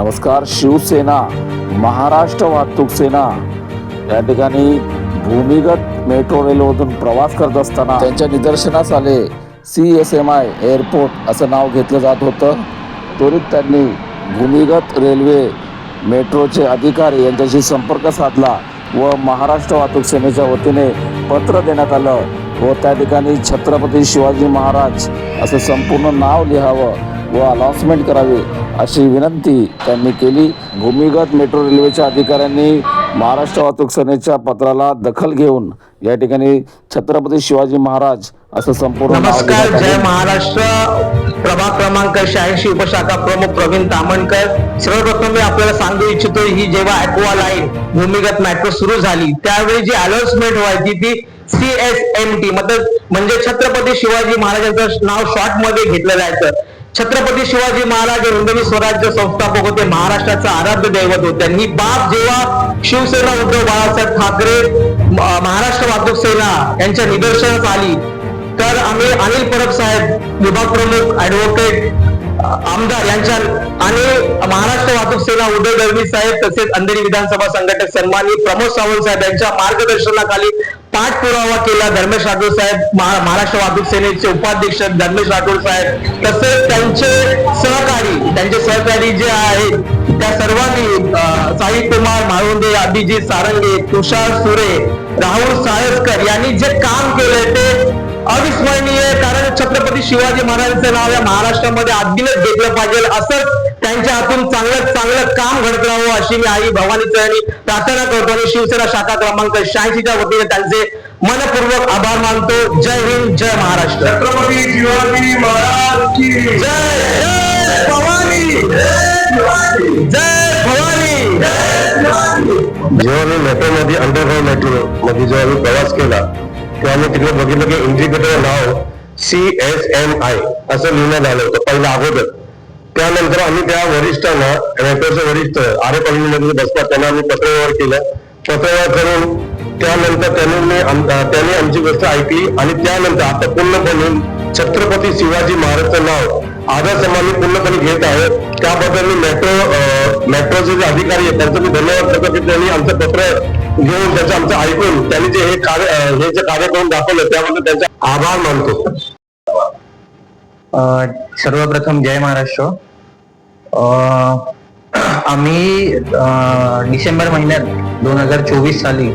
नमस्कार शिवसेना महाराष्ट्र वाहतूक सेना या ठिकाणी भूमिगत मेट्रो रेल्वेमधून प्रवास करत असताना त्यांच्या निदर्शनास आले C S M I airport असं नाव घेतलं जात होतं. त्वरित त्यांनी भूमिगत रेल्वे मेट्रोचे अधिकारी यांच्याशी संपर्क साधला व महाराष्ट्र वाहतूक सेनेच्या वतीने पत्र देण्यात आलं व त्या ठिकाणी छत्रपती शिवाजी महाराज असं संपूर्ण नाव लिहावं व अनाउन्समेंट करावी अशी विनंती त्यांनी केली. भूमिगत मेट्रो रेल्वेच्या अधिकाऱ्यांनी महाराष्ट्र वाहतूक सेनेच्या पत्राला दखल घेऊन या ठिकाणी छत्रपती शिवाजी महाराज असं संपूर्ण नमस्कार जय. महाराष्ट्र. प्रभाग क्रमांक शहाऐंशी उपशाखा प्रमुख प्रवीण तामणकर. सर्वप्रथम मी आपल्याला सांगू इच्छितो ही जेव्हा ऍक्वा लाईन भूमिगत मेट्रो सुरू झाली त्यावेळी जी अनाउन्समेंट व्हायची ती सी एस एम टी म्हणजे छत्रपती शिवाजी महाराजांचं नाव शॉर्टमध्ये घेतलं जायचं छत्रपती शिवाजी महाराज हिंदवी स्वराज्य संस्थापक होते महाराष्ट्राचं आराध्य दैवत होते. आणि बाप जेव्हा शिवसेना उद्धव बाळासाहेब ठाकरे महाराष्ट्र वाहतूक सेना यांच्या निदर्शनास आली तर आम्ही अनिल परब साहेब विभाग प्रमुख ऍडव्होकेट आमदार यांच्या आणि महाराष्ट्र वाहतूक सेना उदय दळवी साहेब तसेच अंधेरी विधानसभा संघटक सन्मानी प्रमोद सावंत साहेब यांच्या मार्गदर्शनाखाली पाठपुरावा केला धर्मेश राठोड साहेब महाराष्ट्र वाहतूक सेनेचे उपाध्यक्ष धर्मेश राठोड साहेब. तसेच त्यांचे सहकारी त्यांचे सहकारी जे आहेत त्या सर्वांनी अं, साई कुमार म्हाळुंदे अभिजित सारंगे तुषार सुरे राहुल साळसकर यांनी जे काम केलंय ते अविस्मरणीय कारण छत्रपती शिवाजी महाराजांचं नाव या महाराष्ट्रामध्ये आधीनच घेतलं पाहिजे. असंच त्यांच्या हातून चांगलं चांगलं काम घडत राहावं अशी मी आई भवानी चरणी प्रार्थना करतो आणि शिवसेना शाखा क्रमांक शहाऐंशीच्या वतीने त्यांचे मनपूर्वक आभार मानतो. जय हिंद जय महाराष्ट्र. छत्रपती शिवाजी महाराज की जय. जय भवानी. जय भवानी. जेव्हा मी मेट्रो मध्ये अंडरग्राऊंड मेट्रो मध्ये जेव्हा मी प्रवास केला तेव्हा मी तिकडे बघितलं की इंडिकेटर नाव सी एस एम आय असं लिहिण्यात आलं होतं पहिलं अगोदर. त्यानंतर आम्ही त्या वरिष्ठांना मेट्रोचे वरिष्ठ आरे कॉलनीमध्ये बसतात त्यांना आम्ही पत्रव्यवहार केलं. पत्रव्यवहार करून त्यानंतर त्यांनी त्यांनी आमची गोष्ट ऐकली आणि त्यानंतर आता पूर्णपणे छत्रपती शिवाजी महाराजचं नाव आदर सन्मानी पूर्णपणे घेत आहे. त्याबद्दल मी मेट्रो मेट्रोचे जे अधिकारी आहेत त्यांचं मी धन्यवाद करतो की त्यांनी आमचं पत्र घेऊन त्याचं आमचं ऐकून त्यांनी जे हे कार्य हे जे कार्य करून दाखवलं त्याबद्दल त्यांचा आभार मानतो. सर्वप्रथम जय महाराष्ट्र. आम्ही डिसेंबर महिन्यात दोन हजार चोवीस साली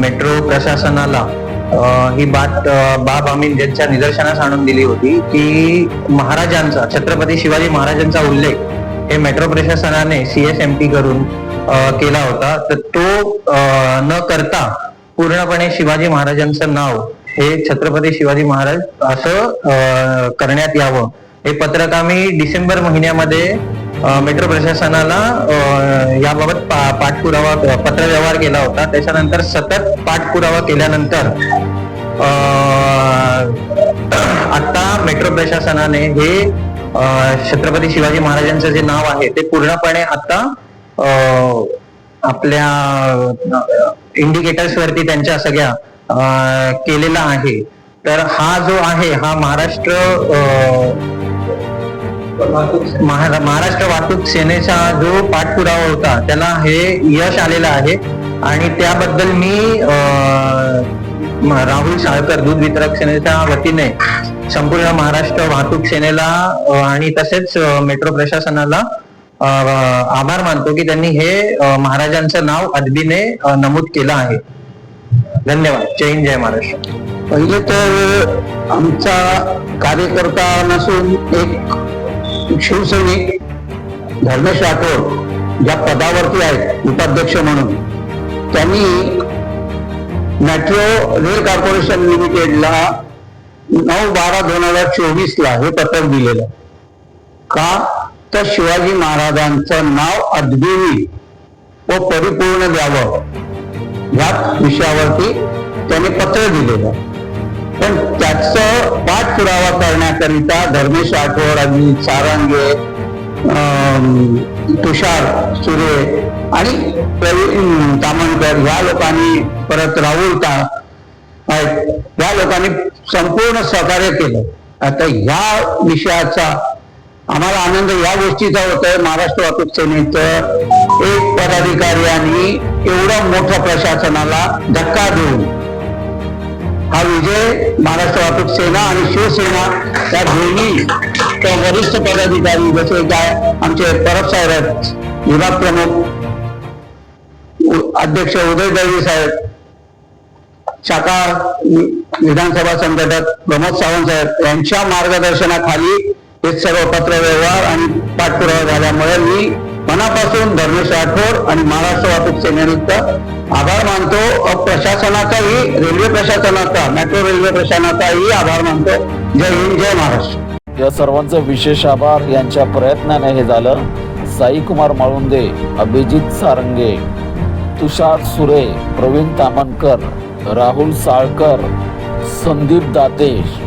मेट्रो प्रशासनाला ही बात बाब आम्ही ज्यांच्या निदर्शनास आणून दिली होती की महाराजांचा छत्रपती शिवाजी महाराजांचा उल्लेख हे मेट्रो प्रशासनाने सीएसएमटी करून केला होता. तर तो न करता पूर्णपणे शिवाजी महाराजांचं नाव हे छत्रपती शिवाजी महाराज असं करण्यात यावं. हे पत्रक आम्ही डिसेंबर महिन्यामध्ये मेट्रो प्रशासनाला याबाबत पा- पाठपुरावा पत्रव्यवहार केला होता. त्याच्यानंतर सतत पाठपुरावा केल्यानंतर आता मेट्रो प्रशासनाने हे छत्रपती शिवाजी महाराजांचं जे नाव आहे ते पूर्णपणे आता अ, आपल्या इंडिकेटर्स वरती त्यांच्या सगळ्या केलेला आहे. तर हा जो आहे हा महाराष्ट्र महाराष्ट्र वाहतूक सेनेचा जो पाठपुरावा होता त्याला हे यश आलेलं आहे. आणि त्याबद्दल मी अ, राहुल साळकर दूध वितरक सेनेच्या वतीने संपूर्ण महाराष्ट्र वाहतूक सेनेला आणि तसेच मेट्रो प्रशासनाला आभार मानतो की त्यांनी हे महाराजांचं नाव अदबीने नमूद केलं आहे. धन्यवाद. जय हिंद जय महाराष्ट्र. पहिले तर आमचा कार्यकर्ता नसून एक शिवसैनिक धर्मेश राठोड ज्या पदावरती आहेत उपाध्यक्ष म्हणून. त्यांनी मेट्रो रेल कॉर्पोरेशन लिमिटेडला नऊ बारा दोन हजार चोवीस ला हे पत्रक दिलेलं. का? तर शिवाजी महाराजांचं नाव अद्विनी व परिपूर्ण द्यावं. या विषयावरती त्याने पत्र दिलेलं पण त्याचं पाठपुरावा करण्याकरिता धर्मेश राठोड आणि सारंगे अं, तुषार सुरे आणि प्रवीण तामणकर ह्या लोकांनी परत राहुल का या लोकांनी संपूर्ण सहकार्य केलं. आता ह्या विषयाचा आम्हाला आनंद या गोष्टीचा होतोय महाराष्ट्र वाहतूक सेनेचं एक पदाधिकारी आणि एवढं मोठ्या प्रशासनाला धक्का देऊन हा विजय महाराष्ट्र वाहतूक सेना आणि शिवसेना या दोन्ही त्या वरिष्ठ पदाधिकारी जसे काय आमचे परब साहेब आहेत विभाग प्रमुख अध्यक्ष उदय दळवी साहेब शाखा विधानसभा संघटक प्रमोद सावंत साहेब यांच्या मार्गदर्शनाखाली हे सर्व पत्रव्यवहार आणि पाठपुरावा झाल्यामुळे मी मनापासून धर्मेश राठोड आणि महाराष्ट्र वाहतूक सेनेनिमित्त आभार मानतो. प्रशासनाचाही रेल्वे प्रशासनाचा मेट्रो रेल्वे प्रशासनाचाही आभार मानतो. जय हिंद जय महाराष्ट्र. या सर्वांचं विशेष आभार. यांच्या प्रयत्नाने हे झालं. साईकुमार माळुंदे अभिजित सारंगे तुषार सुरे प्रवीण तामणकर राहुल साळकर संदीप दातेश